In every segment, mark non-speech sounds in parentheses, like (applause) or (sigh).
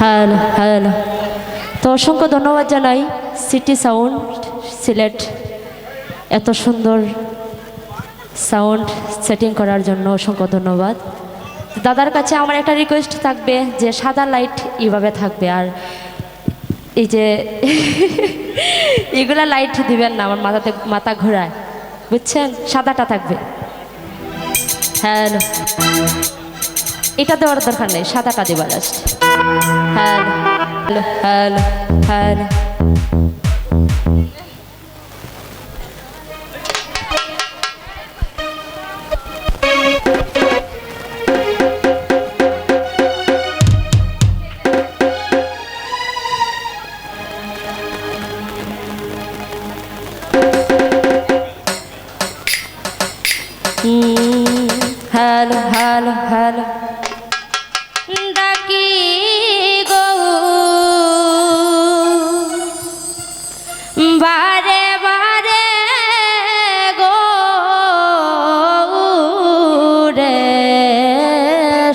Hello hello. তো অসংখ্য ধন্যবাদ জানাই সিটি সাউন্ড সিলেট এত সুন্দর সাউন্ড সেটিং করার জন্য অসংখ্য ধন্যবাদ। দাদার কাছে আমার একটা রিকোয়েস্ট থাকবে যে সাদা লাইট এইভাবে থাকবে আর এই যে (laughs) এগুলা লাইট দিবেন না, আমার মাথাতে মাথা ঘোরায়। বুঝছেন? সাদাটা থাকবে। হ্যালো। এটা দেওয়ার দরকার নেই সাদাটা দেবা just hello hello hello.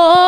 Oh.